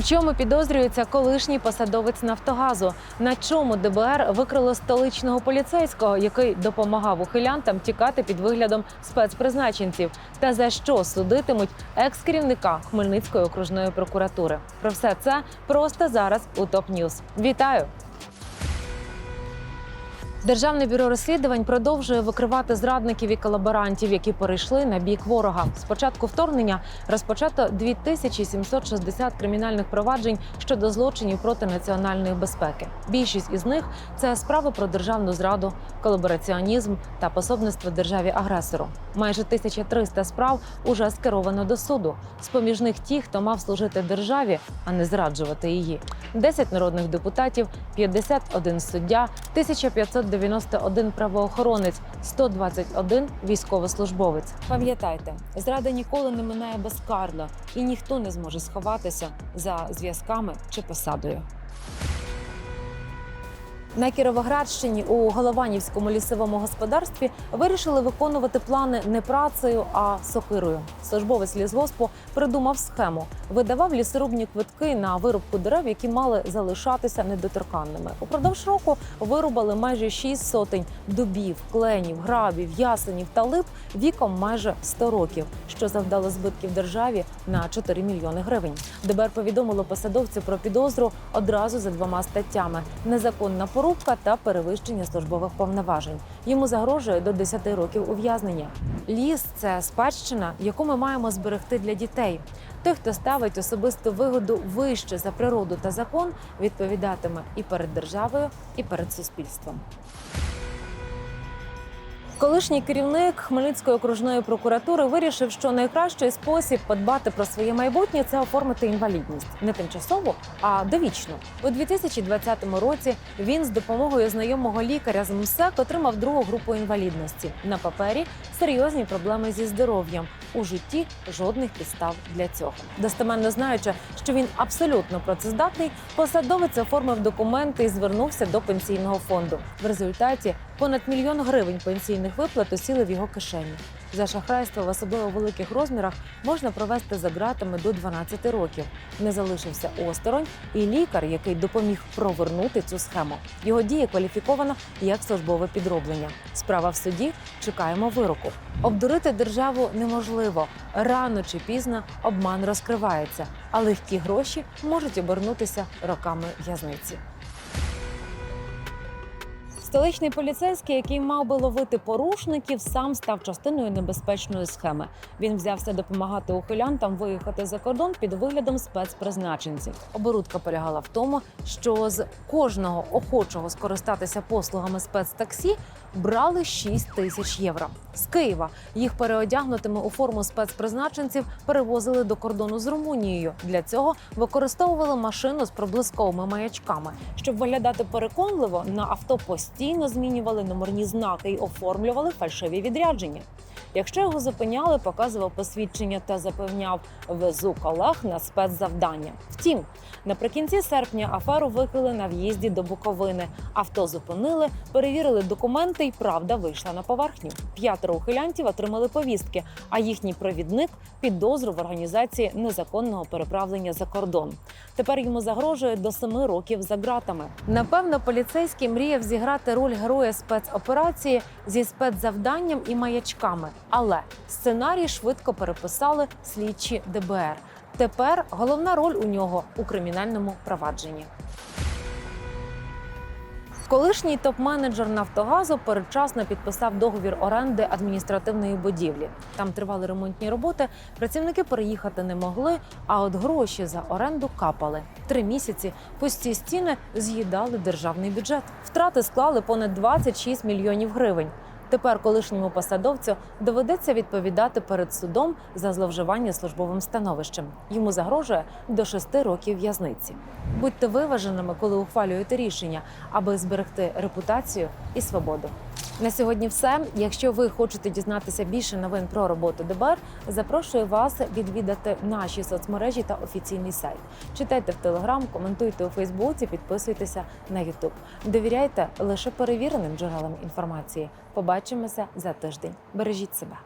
У чому підозрюється колишній посадовець Нафтогазу? На чому ДБР викрило столичного поліцейського, який допомагав ухилянтам тікати під виглядом спецпризначенців? Та за що судитимуть екс-керівника Хмельницької окружної прокуратури? Про все це просто зараз у ТОП Ньюз. Вітаю! Державне бюро розслідувань продовжує викривати зрадників і колаборантів, які перейшли на бік ворога. З початку вторгнення розпочато 2760 кримінальних проваджень щодо злочинів проти національної безпеки. Більшість із них це справи про державну зраду, колабораціонізм та пособництво державі агресору. Майже 1300 справ уже скеровано до суду. З поміж них ті, хто мав служити державі, а не зраджувати її. 10 народних депутатів, 51 суддя, 1591 правоохоронець, 121 військовослужбовець. Пам'ятайте, зрада ніколи не минає безкарно, і ніхто не зможе сховатися за зв'язками чи посадою. На Кіровоградщині у Голованівському лісовому господарстві вирішили виконувати плани не працею, а сокирою. Службовець лісгоспу придумав схему, видавав лісорубні квитки на вирубку дерев, які мали залишатися недоторканними. Упродовж року вирубали майже шість сотень дубів, кленів, грабів, ясенів та лип віком майже 100 років, що завдало збитків державі на 4 мільйони гривень. ДБР повідомило посадовцю про підозру одразу за двома статтями: незаконна порубка та перевищення службових повноважень. Йому загрожує до 10 років ув'язнення. Ліс це спадщина, яку ми маємо зберегти для дітей. Той, хто ставить особисту вигоду вище за природу та закон, відповідатиме і перед державою, і перед суспільством. Колишній керівник Хмельницької окружної прокуратури вирішив, що найкращий спосіб подбати про своє майбутнє це оформити інвалідність не тимчасово, а довічно. У 2020 році він з допомогою знайомого лікаря з МСЕК отримав другу групу інвалідності. На папері серйозні проблеми зі здоров'ям. У житті жодних підстав для цього. Достеменно знаючи, що він абсолютно працездатний, посадовець оформив документи і звернувся до пенсійного фонду. В результаті понад мільйон гривень пенсійних виплат осіли в його кишені. За шахрайство в особливо великих розмірах можна провести за ґратами до 12 років. Не залишився осторонь і лікар, який допоміг провернути цю схему. Його діє кваліфіковано як службове підроблення. Справа в суді. Чекаємо вироку. Обдурити державу неможливо. Рано чи пізно обман розкривається, а легкі гроші можуть обернутися роками в'язниці. Столичний поліцейський, який мав би ловити порушників, сам став частиною небезпечної схеми. Він взявся допомагати ухилянтам виїхати за кордон під виглядом спецпризначенців. Оборудка полягала в тому, що з кожного охочого скористатися послугами спецтаксі брали 6 тисяч євро. З Києва їх переодягнутими у форму спецпризначенців перевозили до кордону з Румунією. Для цього використовували машину з проблисковими маячками. Щоб виглядати переконливо, на авто постійно змінювали номерні знаки і оформлювали фальшиві відрядження. Якщо його зупиняли, показував посвідчення та запевняв везу колег на спецзавдання. Втім, наприкінці серпня аферу викрили на в'їзді до Буковини. Авто зупинили, перевірили документи, і правда вийшла на поверхню. П'ятеро ухилянтів отримали повістки, а їхній провідник підозру в організації незаконного переправлення за кордон. Тепер йому загрожує до семи років за ґратами. Напевно, поліцейський мріяв зіграти роль героя спецоперації зі спецзавданням і маячками. Але сценарій швидко переписали слідчі ДБР. Тепер головна роль у нього у кримінальному провадженні. Колишній топ-менеджер Нафтогазу передчасно підписав договір оренди адміністративної будівлі. Там тривали ремонтні роботи. Працівники переїхати не могли, а от гроші за оренду капали. Три місяці пусті стіни з'їдали державний бюджет. Втрати склали понад 26 мільйонів гривень. Тепер колишньому посадовцю доведеться відповідати перед судом за зловживання службовим становищем. Йому загрожує до шести років в'язниці. Будьте виваженими, коли ухвалюєте рішення, аби зберегти репутацію і свободу. На сьогодні все. Якщо ви хочете дізнатися більше новин про роботу ДБР, запрошую вас відвідати наші соцмережі та офіційний сайт. Читайте в Телеграм, коментуйте у Фейсбуці, підписуйтеся на Ютуб. Довіряйте лише перевіреним джерелам інформації. Побачимося за тиждень. Бережіть себе.